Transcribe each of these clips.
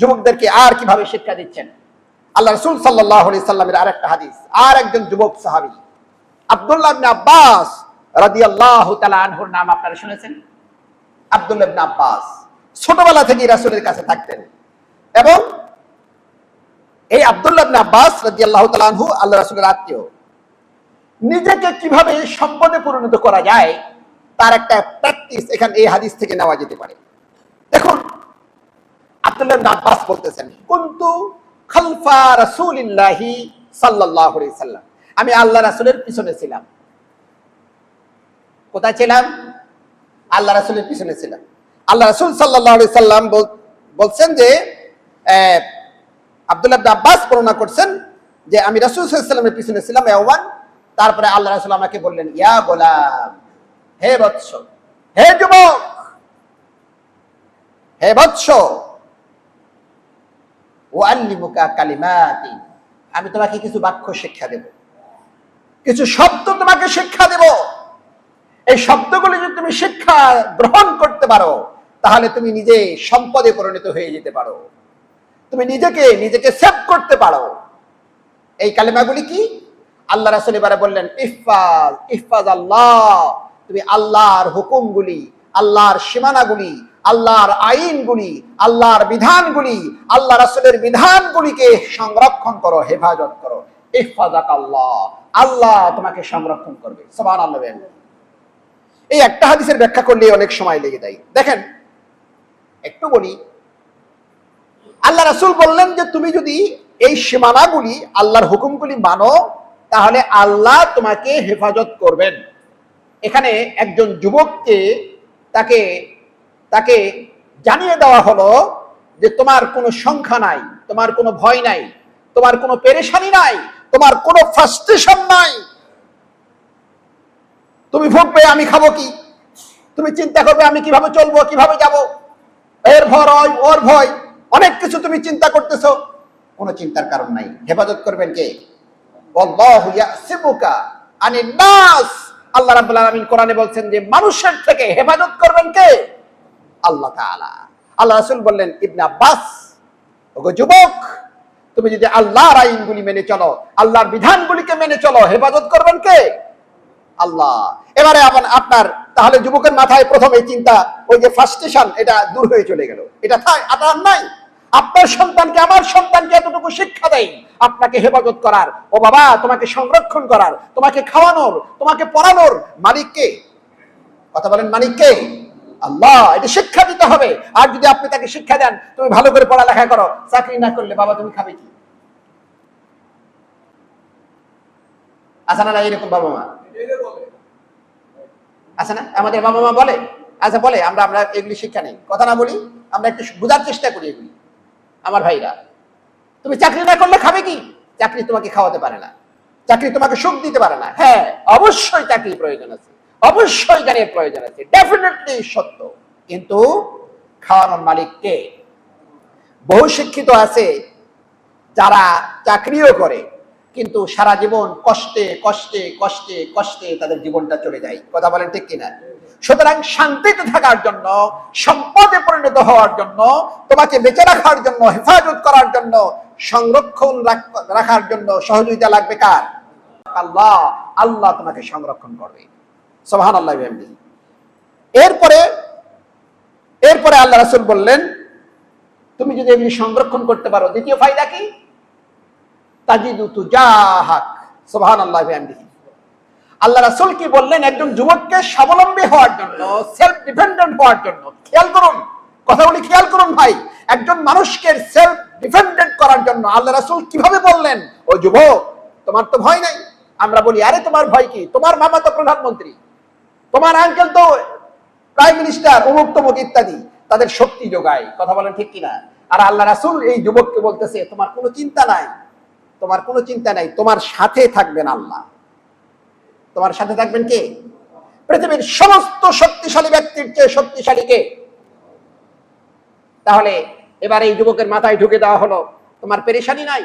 যুবকদেরকে আর কীভাবে শিক্ষা দিচ্ছেন? আল্লাহ রসুল সাল্লাহ সাল্লামের আর একটা হাদিস। আর একজন যুবক সাহাবি, আব্দুল্লাহ আব্বাস রাদিয়াল্লাহু তাআলা আনহুর নাম আপনারা শুনেছেন? আব্দুল্লাহ আব্বাস ছোটবেলা থেকেই রাসূলের কাছে থাকতেন। এবং এই আব্দুল্লাহ আব্বাস আল্লাহ রাসূলের আত্মীয়। নিজেকে কীভাবে সম্পদে পরিণত করা যায়, তার একটা প্র্যাকটিস এখানে এই হাদিস থেকে নেওয়া যেতে পারে। দেখুন আব্দুল্লাহ আব্বাস বলতেছেন। কুনতু খালফা রাসূলিল্লাহি সাল্লাল্লাহু আলাইহি সাল্লাম। আমি আল্লাহ রাসূলের পিছনে ছিলাম। কোথায় ছিলাম? আল্লাহ রাসূলের পিছনে ছিলাম। আল্লাহ রাসূল সাল্লাল্লাহু আলাইহি সাল্লাম বলছেন যে আব্দুল্লাহ আব্বাস বর্ণনা করছেন যে, আমি রাসূল সাল্লামের পিছনে ছিলাম, ইয়াওমান। তারপরে আল্লাহ রাসূল আমাকে বললেন, ইয়া গোলাম, হে বৎস, হে যুবক, হে বৎস কালিমাতি। আমি তোমাকে কিছু বাক্য শিক্ষা দেব। কিছু শব্দ তোমাকে শিক্ষা দেব। এই শব্দগুলি যদি তুমি শিক্ষা গ্রহণ করতে পারো, তাহলে তুমি নিজে সম্পদে পরিণত হয়ে যেতে পারো। তুমি নিজেকে নিজেকে সেভ করতে পারো। এই কালিমাগুলি কি? আল্লাহ রাসূল এবারে বললেন, ইফাজ ইফাজ আল্লাহ। তুমি আল্লাহর হুকুমগুলি, আল্লাহর সীমানাগুলি আল্লাহর আইনগুলি, আল্লাহর বিধানগুলি, আল্লাহ রাসূলের বিধানগুলিকে সংরক্ষণ করো, হেফাজত করো। ইফাজাক আল্লাহ আল্লাহ তোমাকে সংরক্ষণ করবে। সুবহানাল্লাহ বলেন। এই একটা হাদিসের ব্যাখ্যা করলে অনেক সময় লেগে যায়। দেখেন, একটু বলি। আল্লাহ রাসুল বললেন যে, তুমি যদি এই সীমানাগুলি, আল্লাহর হুকুমগুলি মানো, তাহলে আল্লাহ তোমাকে হেফাজত করবেন। এখানে একজন যুবককে তাকে তাকে জানিয়ে দেওয়া হলো যে তোমার কোনো সংখ্যা নাই, তোমার কোনো ভয় নাই, তোমার কোনো পেরেশানি নাই, তোমার কোনো ফ্রাস্ট্রেশন নাই। তুমি ভুগবে, আমি খাব কি? তুমি চিন্তা করবে, আমি কীভাবে চলবো, কীভাবে যাব? এর ভয়, ওর ভয়, অনেক কিছু তুমি চিন্তা করতেছো। কোনো চিন্তার কারণ নাই। হেফাজত করবেন কে? আল্লাহ রাব্বুল আলামিন কোরআনে বলছেন যে, মানুষের থেকে হেফাজত করবেন কে? আল্লাহ তাআলা। আল্লাহ রাসূল বললেন, ইবনে আব্বাস, ওগো যুবক, তুমি যদি আল্লাহর আইনগুলি মেনে চলো, আল্লাহর বিধানগুলিকে মেনে চলো, হেফাজত করবেন কে? আল্লাহ। এবারে আবার আপনার তাহলে যুবকের মাথায় প্রথম চিন্তা, ওই যে ফার্স্টেশন এটা দূর হয়ে চলে গেল। এটা আপনার নাই। আপনার সন্তানকে, আমার সন্তানকে এতটুকু শিক্ষা দেয় আপনাকে হেফাজত করার। ও বাবা, তোমাকে সংরক্ষণ করার, তোমাকে খাওয়ানোর, তোমাকে পড়ানোর মালিককে কথা বলেন মালিককে আল্লাহ, এটা শিক্ষা দিতে হবে। আর যদি আপনি তাকে শিক্ষা দেন, তুমি ভালো করে পড়ালেখা করো, চাকরি না করলে বাবা তুমি খাবে কি? আছে না এরকম বাবা মা? আছে না? আমাদের বাবা মা বলে আচ্ছা বলে, আমরা আমরা এগুলি শিক্ষা নেই। কথা না বলি, আমরা একটু বোঝার চেষ্টা করি এগুলি। আমার ভাইরা, তুমি চাকরি না করলে খাবে কি? চাকরি তোমাকে খাওয়াতে পারে না। চাকরি তোমাকে সুখ দিতে পারে না। হ্যাঁ অবশ্যই চাকরি প্রয়োজন আছে। অবশ্যই জ্ঞানের প্রয়োজন আছে। ডেফিনেটলি সত্য। কিন্তু খাওয়ানোর মালিক কে? বহু শিক্ষিত আছে যারা চাকরিও করে, কিন্তু সারা জীবন কষ্টে কষ্টে কষ্টে কষ্টে তাদের জীবনটা চলে যায়। কথা বলেন ঠিক কিনা? সুতরাং শান্তিতে থাকার জন্য, সম্পদে পরিণত হওয়ার জন্য, তোমাকে বেঁচে রাখার জন্য, হেফাজত করার জন্য, সংরক্ষণ রাখার জন্য সহযোগিতা লাগবে কার? আল্লাহ। আল্লাহ তোমাকে সংরক্ষণ করবে। সোহান আল্লাহ এরপরে এরপরে আল্লাহ রাসূল বললেন, তুমি যদি এগুলি সংরক্ষণ করতে পারো, দ্বিতীয় ফায়দা কি? খেয়াল করুন খেয়াল করুন ভাই, একজন মানুষকে সেলফ করার জন্য কীভাবে বললেন? ও যুবক, তোমার তো ভয় নাই, আমরা বলি, আরে তোমার ভয় কি? তোমার মামা তো প্রধানমন্ত্রী। তোমার আঙ্কেল তো প্রাইম মিনিস্টার অমুক তমুক ইত্যাদি, তাদের শক্তি যোগায়। কথা বলেন ঠিক কিনা? আর আল্লাহ রাসূল এই যুবককে বলতেছে, তোমার কোনো চিন্তা নাই, তোমার কোনো চিন্তা নাই, তোমার সাথে থাকবেন আল্লাহ। তোমার সাথে থাকবেন কে? পৃথিবীর সমস্ত শক্তিশালী ব্যক্তির চেয়ে শক্তিশালী কে? তাহলে এবার এই যুবকের মাথায় ঢুকে দেওয়া হলো, তোমার পেরেশানি নাই?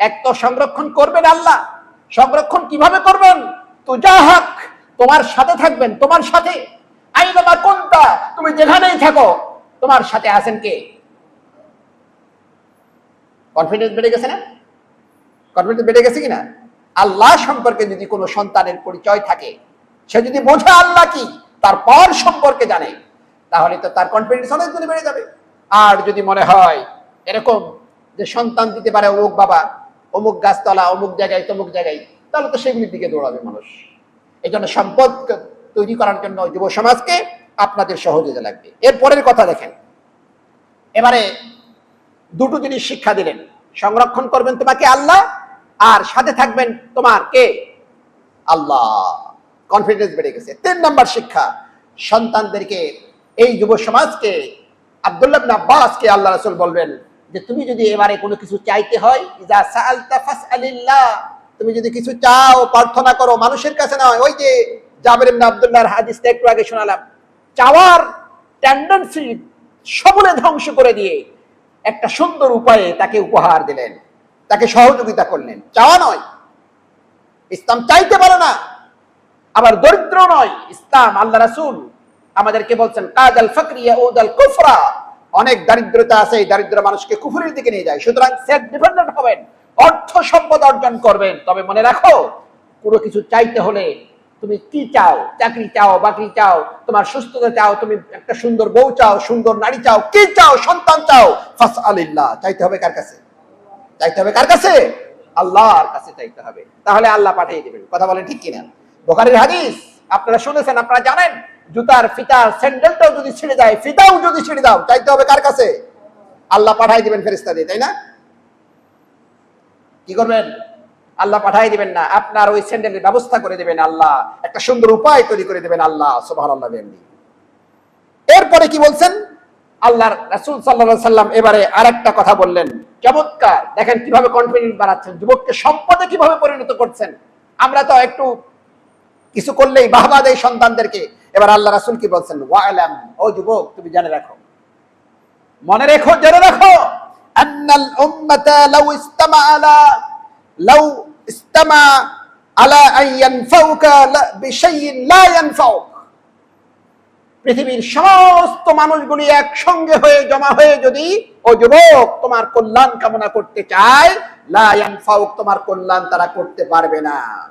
এক তো সংরক্ষণ করবেন আল্লাহ। সংরক্ষণ কীভাবে করবেন? তো যা হক তোমার সাথে থাকবেন, তোমার সাথে। আইনামা কোনটা? তুমি যেখানেই থাকো, তোমার সাথে আছেন কে? কনফিডেন্স বেড়ে গেছে না? কনফিডেন্স বেড়ে গেছে কিনা? আল্লাহ সম্পর্কে যদি কোনো সন্তানের পরিচয় থাকে, সে যদি বোঝে আল্লাহ কি, তার পর সম্পর্কে জানে, তাহলে তো তার কনফিডেন্স অনেক গুণে বেড়ে যাবে। আর যদি মনে হয় এরকম যে সন্তান দিতে পারে অমুক বাবা, অমুক গাছতলা, অমুক জায়গায়, তমুক জায়গায়, তাহলে তো সেগুলির দিকে দৌড়াবে মানুষ। এই জন্য সম্পদ তৈরি করার জন্য যুব সমাজকে আপনাদের সহযোগিতা লাগবে। এরপরের কথা দেখেন। এবারে দুটো জিনিস শিক্ষা দিলেন। সংরক্ষণ করবেন তোমাকে আল্লাহ, আর সাথে থাকবেন তোমার কে? আল্লাহ। কনফিডেন্স বেড়ে গেছে। তিন নম্বর শিক্ষা, সন্তানদেরকে, এই যুব সমাজকে, আব্দুল্লাহ আব্বাসকে আল্লাহ রাসূল বলবেন যে, তুমি যদি এবারে কোনো কিছু চাইতে হয় ইজা সাআলতা ফাসআলিল্লাহ তুমি যদি কিছু চাও, প্রার্থনা করো, মানুষের কাছে নয় ওই যে জাবের ইবনে আব্দুল্লাহর হাদিসটা একটু আগে শোনালাম, চাওয়ার টেন্ডেন্সি সমূলে ধ্বংস করে দিয়ে একটা সুন্দর উপায়ে তাকে উপহার দিলেন, তাকে সহযোগিতা করলেন। চাওয়া নয়, ইসলাম চাইতে পারে না, আবার দরিদ্র নয়, ইসলাম, আল্লাহ রাসূল আমাদেরকে বলছেন কাজাল ফকরিয়া উদাল কুফরা। অনেক দারিদ্রতা আছে, এই দারিদ্র মানুষকে কুফরের দিকে নিয়ে যায়, সুতরাং সেলফ ডিপেন্ডেন্ট হবেন। অর্থ সম্পদ অর্জন করবেন। তবে মনে রাখো, কোনো কিছু চাইতে হলে তুমি কি চাও? চাকরি চাও, বাকরি চাও, তোমার সুস্থতা চাও, তুমি একটা সুন্দর বউ চাও, সুন্দর নারী চাও, কি চাও? সন্তান চাও। ফাস আলিল্লাহ চাইতে হবে কার কাছে? চাইতে হবে কার কাছে? আল্লাহর কাছে চাইতে হবে। তাহলে আল্লাহ পাঠিয়ে দেবেন। কথা বলেন ঠিক কিনা? বোখারির হাদিস, আপনারা শুনেছেন, আপনারা জানেন, জুতার ফিতার স্যান্ডেলটাও যদি ছিঁড়ে যায়, ফিতাও যদি ছিঁড়ে দাও, চাইতে হবে কার কাছে? আল্লাহ পাঠাই দিবেন ফেরেস্তা দিয়ে তাই না? কি করবেন? আল্লাহ পাঠাই দিবেন না। আপনার ওই স্যান্ডেলের ব্যবস্থা করে দেবেন আল্লাহ। একটা সুন্দর উপায় তৈরি করে দেবেন আল্লাহ সুবাহ আল্লাহ এরপরে কি বলছেন? আল্লাহর রাসূল সাল্লাল্লাহু সাল্লাম এবারে আরেকটা কথা বললেন। চমৎকার! দেখেন কীভাবে কনফিডেন্স বাড়াচ্ছেন। যুবককে সম্পদে কীভাবে পরিণত করছেন। আমরা তো একটু কিছু করলেই বাহবা দেয় সন্তানদেরকে। এবার আল্লাহ রাসুল কি বলছেন? ওয়ালাম ও যুবক, তুমি জানে রাখো। মনে রেখো, জেনে রাখো। লাউ ইস্তামা আলা, লাউ ইস্তামা আলা আন ইয়ানফাউকা লা- বিশাইইন লা পৃথিবীর সমস্ত মানুষগুলি একসঙ্গে হয়ে, জমা হয়ে যদি ও যুবক তোমার কল্যাণ কামনা করতে চায়, লা ইয়ানফাউক তোমার কল্যাণ তারা করতে পারবে না।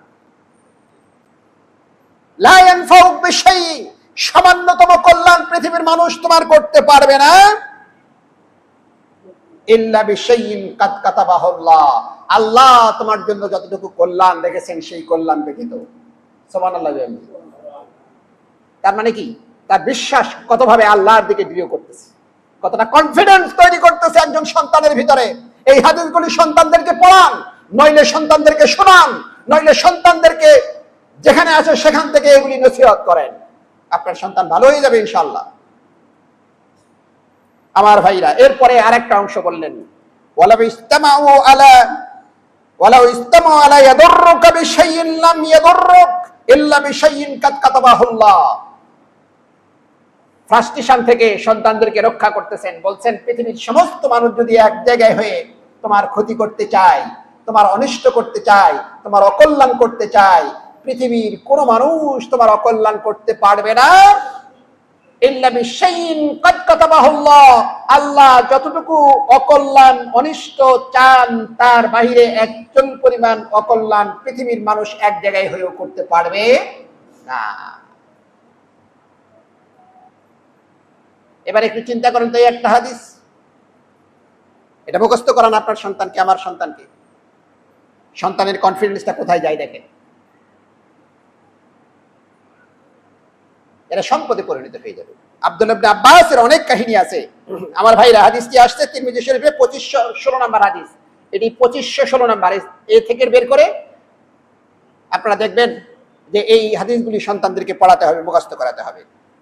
লা ইয়ানফাউক বিশাইইন, সামান্যতম কল্যাণ পৃথিবীর মানুষ তোমার করতে পারবে না ইল্লা বিশাইইন কাদ কাতাবাহুল্লাহ আল্লাহ তোমার জন্য যতটুকু কল্যাণ রেখেছেন সেই কল্যাণ ব্যতীত সুবহানাল্লাহ তার মানে কি? তার বিশ্বাস কতভাবে আল্লাহর দিকে দৃঢ় করতেছে? কতটা কনফিডেন্স তৈরি করতেছে একজন সন্তানের ভিতরে? এই হাদিসগুলি সন্তানদেরকে পড়ান, নইলে সন্তানদেরকে শোনান, নইলে সন্তানদেরকে যেখানে আছে সেখান থেকে এগুলি নসিহত করেন। আপনার সন্তান ভালো হয়ে যাবে ইনশাল্লাহ আমার ভাইরা, এরপরে আরেকটা অংশ বললেন থেকে সন্তানদেরকে রক্ষা করতেছেন, বলছেন, পৃথিবীর সমস্ত মানুষ যদি এক জায়গায় হয়ে তোমার ক্ষতি করতে চায়, তোমার অনিষ্ট করতে চায়, তোমার অকল্যাণ করতে চায়, পৃথিবীর কোনো মানুষ তোমার অকল্যাণ করতে পারবে না ইল্লা বিশাইইন কাদ কাতাবাহুল্লাহ আল্লাহ যতটুকু অকল্যাণ, অনিষ্ট চান, তার বাইরে একচল পরিমাণ অকল্যাণ পৃথিবীর মানুষ এক জায়গায় হয়েও করতে পারবে না। এবার একটু চিন্তা করেন তো একটা হাদিস। এটা মুখস্থ করান আপনার সন্তানকে, আমার সন্তানকে। সন্তানের কনফিডেন্সটা কোথায় যায় দেখেন। এরা সম্পদে পরিণত হয়ে যাবে। আব্দুল আব্দ আব্বাসের অনেক কাহিনী আছে। আমার ভাইরা হাদিসটি আসছে তিরমিজি শরীফে পঁচিশশো ষোলো নম্বর হাদিস। এটি পঁচিশশো ষোলো নম্বর এ থেকে বের করে আপনারা দেখবেন যে এই হাদিসগুলি সন্তানদেরকে পড়াতে হবে, মুখস্থ করাতে হবে।